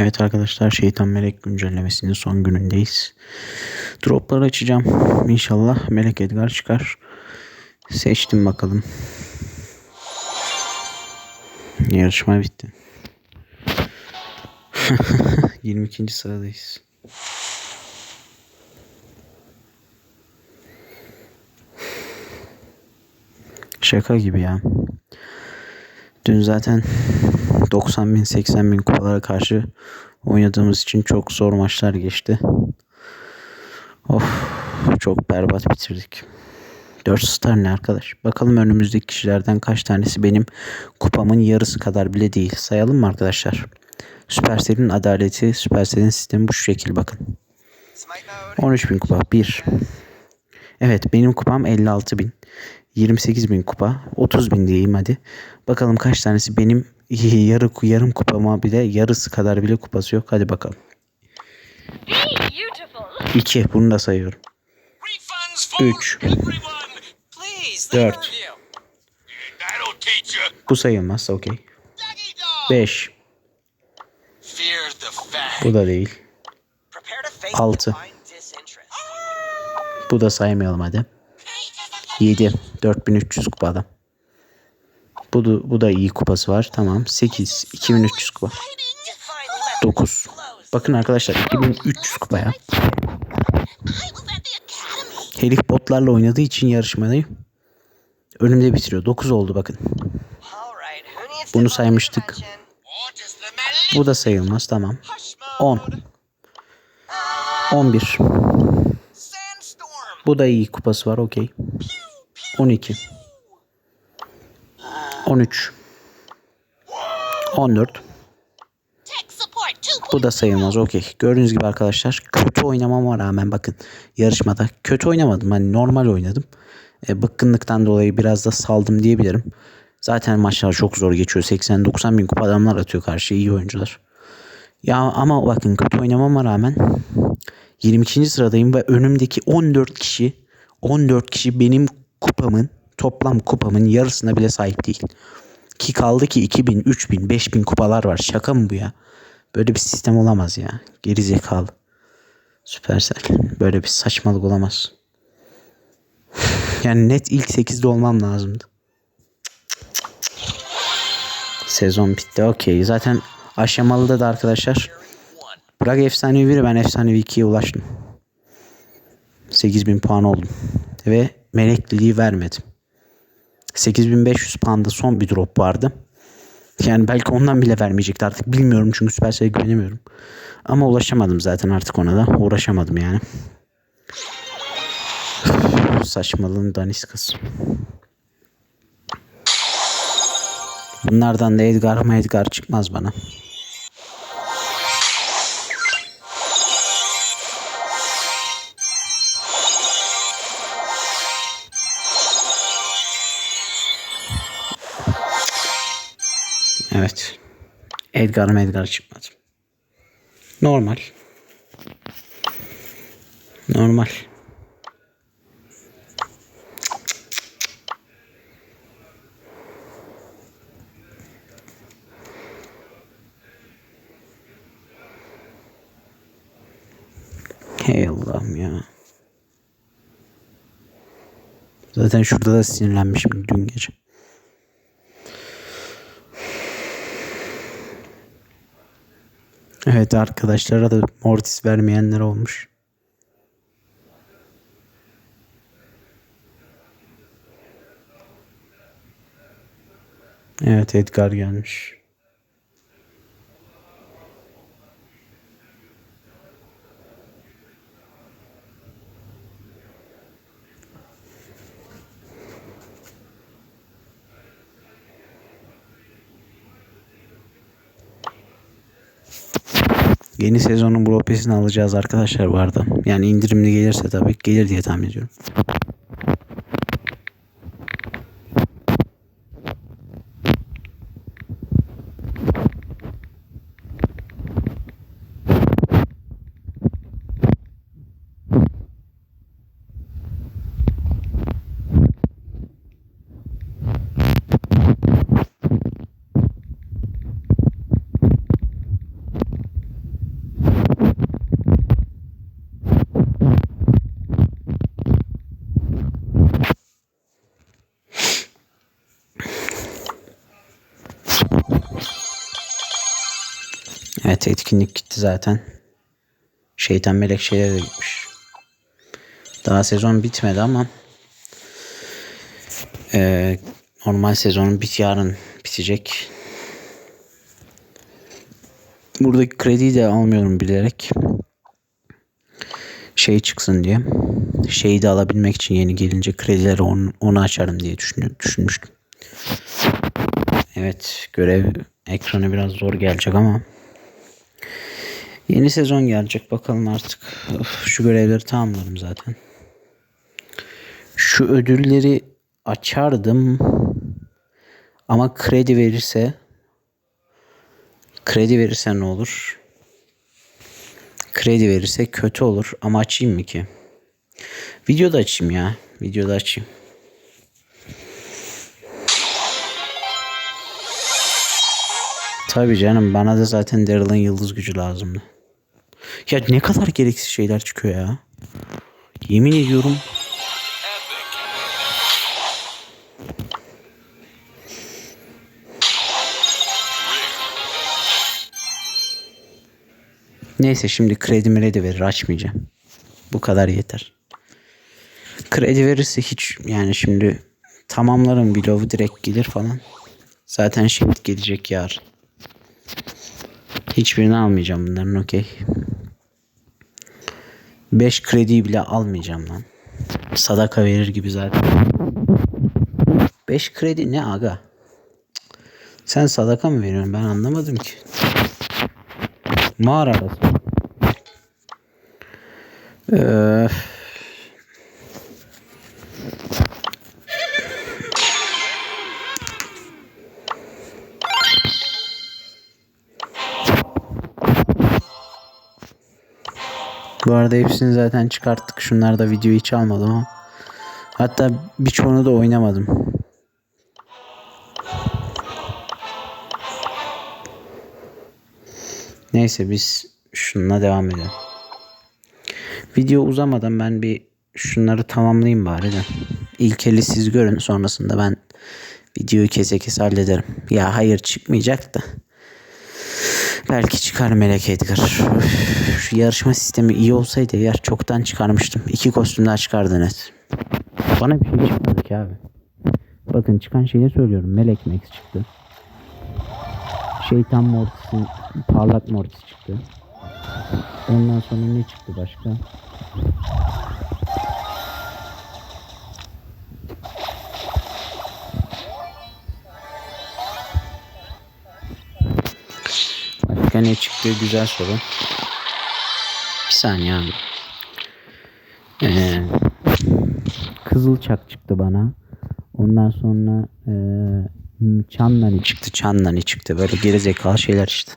Evet arkadaşlar Şeytan Melek güncellemesinin son günündeyiz. Dropları açacağım. İnşallah Melek Edgar çıkar. Seçtim bakalım. Yarışma bitti. 22. sıradayız. Şaka gibi ya. Dün zaten 90 bin 80 bin kupalara karşı oynadığımız için çok zor maçlar geçti. Of çok berbat bitirdik. 4 star ne arkadaş? Bakalım önümüzdeki kişilerden kaç tanesi benim kupamın yarısı kadar bile değil. Sayalım mı arkadaşlar? Supercell'in adaleti, Supercell'in sistemi bu şekil bakın. 13 bin kupa 1. Evet benim kupam 56 bin. 28 bin kupa. 30 bin diyeyim hadi. Bakalım kaç tanesi benim yarı yarım kupama bile yarısı kadar bile kupası yok. Hadi bakalım. Beautiful. 2 bunu da sayıyorum. Refunds for Üç. everyone. Please, Dört. leave a review. That'll teach you. Bu sayılmaz okey. Doggy dog. 5 Fear the fang. bu da değil. Prepare to face Altı. divine disinterest. Bu da saymayalım hadi. 7 4300 kupada. Bu da, bu da iyi kupası var. Tamam. 8 2300 kupa. Define leopard 9. Bakın arkadaşlar 2300 kupa ya. Herif botlarla oynadığı için yarışmayı önümde bitiriyor. 9 oldu bakın. Bunu saymıştık. Bu da sayılmaz. Tamam. Hush 10. mode. 11. Sandstorm. Bu da iyi kupası var. Okey. 12. 13. 14. Tech support 2. Bu da sayılmaz. Okey. Gördüğünüz gibi arkadaşlar kötü oynamama rağmen bakın yarışmada kötü oynamadım. Hani normal oynadım. E, bıkkınlıktan dolayı biraz da saldım diyebilirim. Zaten maçlar çok zor geçiyor. 80-90 bin kupa adamlar atıyor karşıya iyi oyuncular. Ya ama bakın kötü oynamama rağmen 22. sıradayım ve önümdeki 14 kişi 14 kişi benim kupamın toplam kupamın yarısına bile sahip değil. Ki kaldı ki 2000, 3000, 5000 kupalar var. Şaka mı bu ya? Böyle bir sistem olamaz ya. Geri zekalı. Süpersel. Böyle bir saçmalık olamaz. Yani net ilk 8'de olmam lazımdı. Sezon bitti. Okey. Zaten aşamalıda da arkadaşlar. Bırak efsanevi 1'i ben efsanevi 2'ye ulaştım. 8000 puan oldum. Ve melekliliği vermedim. 8500 puanda son bir drop vardı. Yani belki ondan bile vermeyecekti artık bilmiyorum çünkü Supercell'e güvenemiyorum. Ama ulaşamadım zaten artık ona da. Uğraşamadım yani. Saçmalığın daniskası. Bunlardan da Edgar mı Edgar çıkmaz bana. Evet. Edgar mı Edgar çıkmadı. Normal. Normal. Hey Allah'ım ya. Zaten şurada da sinirlenmişim dün gece. Evet arkadaşlara da mortis vermeyenler olmuş. Evet Edgar gelmiş. Yeni sezonun Bropes'ini alacağız arkadaşlar bu arada. Yani indirimli gelirse tabii gelir diye tahmin ediyorum. Evet etkinlik gitti zaten. Şeytan melek şeyler de gitmiş. Daha sezon bitmedi ama eee, normal sezonun bit yarın bitecek. Buradaki krediyi de almıyorum bilerek. Şey çıksın diye. Şeyi de alabilmek için yeni gelince kredileri onu, onu açarım diye düşünü- düşünmüştüm. Evet görev ekranı biraz zor gelecek ama yeni sezon gelecek bakalım artık. Of, şu görevleri tamamlarım zaten. Şu ödülleri açardım ama kredi verirse kredi verirse ne olur? Kredi verirse kötü olur ama açayım mı ki? Videoda açayım ya. Videoda açayım. Tabii canım bana da zaten Daryl'ın yıldız gücü lazımdı. Ya ne kadar gereksiz şeyler çıkıyor ya. Yemin ediyorum. Neyse şimdi kredi mredi verir açmayacağım. Bu kadar yeter. Kredi verirse hiç yani şimdi tamamlarım vlogu direkt gelir falan. Zaten şimdi gelecek yarın. Hiçbirini almayacağım bunların okey. 5 krediyi bile almayacağım lan. Sadaka verir gibi zaten. 5 kredi ne aga? Sen sadaka mı veriyorsun ben anlamadım ki. Mağara arası. Ee, bu arada hepsini zaten çıkarttık. Şunlar da video hiç almadım ama. Hatta birçoğunu da oynamadım. Neyse biz şununla devam edelim. Video uzamadan ben bir şunları tamamlayayım bari de. İlk eli siz görün sonrasında ben videoyu kese kese hallederim. Ya hayır çıkmayacak da. Belki çıkar Melek Edgar. Şu yarışma sistemi iyi olsaydı yer çoktan çıkarmıştım. İki kostüm daha çıkardı net. Bana bir şey çıkmadı ki abi. Bakın çıkan şeyi söylüyorum. Melek Max çıktı. Şeytan Mortis'in parlak Mortis çıktı. Ondan sonra ne çıktı başka? Başka ne çıktı? Güzel soru. Bir saniye abi. Ee, Kızılçak çıktı bana. Ondan sonra e, Çanlani çıktı. Çanlani çıktı. Böyle gerizekalı şeyler işte.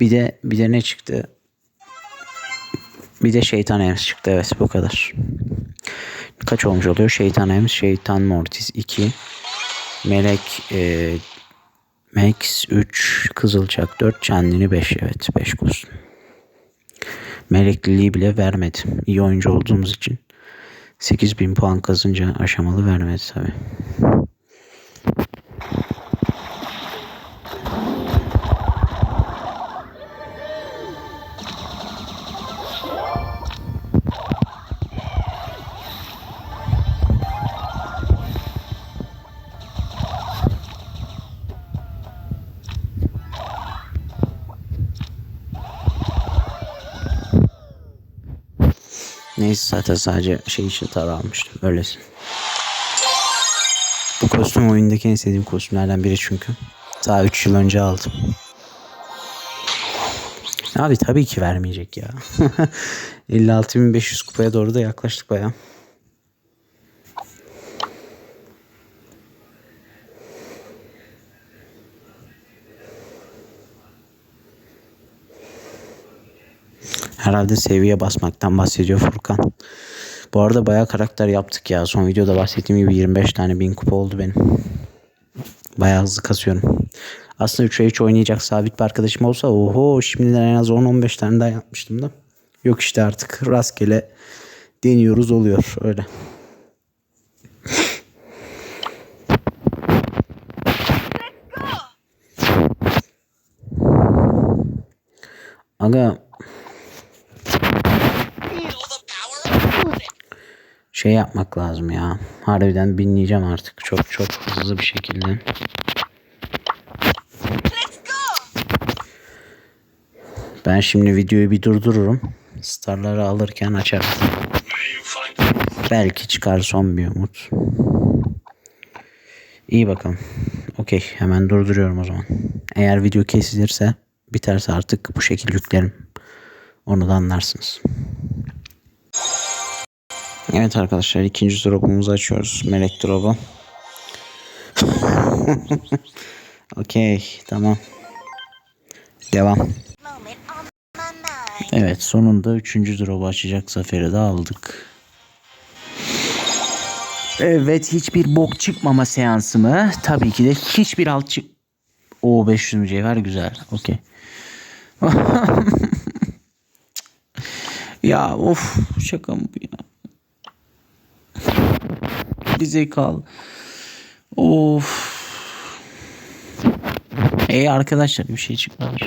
Bir de bir de ne çıktı? Bir de şeytan Ems çıktı. Evet bu kadar. Kaç olmuş oluyor? Şeytan Ems, Şeytan Mortis 2. Melek e, Max 3, Kızılçak 4, Kendini 5. Evet 5 kostüm. Melekliliği bile vermedi. İyi oyuncu olduğumuz için. 8000 puan kazınca aşamalı vermedi tabi. Neyse zaten sadece şey için tara almıştım. Öylesin. Bu kostüm oyundaki en sevdiğim kostümlerden biri çünkü. Daha 3 yıl önce aldım. Abi tabii ki vermeyecek ya. 56.500 kupaya doğru da yaklaştık baya. Herhalde seviye basmaktan bahsediyor Furkan. Bu arada bayağı karakter yaptık ya. Son videoda bahsettiğim gibi 25 tane bin kupa oldu benim. Bayağı hızlı kasıyorum. Aslında 3'e 3 oynayacak sabit bir arkadaşım olsa oho şimdiden en az 10-15 tane daha yapmıştım da. Yok işte artık rastgele deniyoruz oluyor öyle. Aga şey yapmak lazım ya. Harbiden binleyeceğim artık. Çok çok hızlı bir şekilde. Ben şimdi videoyu bir durdururum. Starları alırken açarım. Belki çıkar son bir umut. İyi bakalım. Okey hemen durduruyorum o zaman. Eğer video kesilirse biterse artık bu şekilde yüklerim. Onu da anlarsınız. Evet arkadaşlar ikinci drop'umuzu açıyoruz. Melek drop'u. Okey tamam. Devam. Evet sonunda üçüncü drop'u açacak zaferi de aldık. Evet hiçbir bok çıkmama seansı mı? Tabii ki de hiçbir alt çık... O 500 mücevher güzel. Okey. ya of şaka mı bu ya? Bize kal. Of. Ey arkadaşlar bir şey çıkmamış.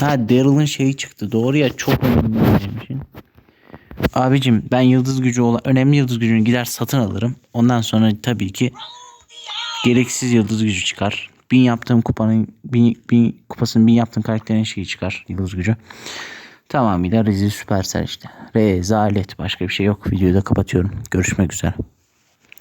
Ha Daryl'ın şeyi çıktı. Doğru ya çok önemli benim için. Abicim ben yıldız gücü olan önemli yıldız gücünü gider satın alırım. Ondan sonra tabii ki gereksiz yıldız gücü çıkar. Bin yaptığım kupanın bin, bin kupasının bin yaptığım karakterin şeyi çıkar yıldız gücü. Tamamıyla rezil süpersel işte. Rezalet başka bir şey yok. Videoyu da kapatıyorum. Görüşmek üzere.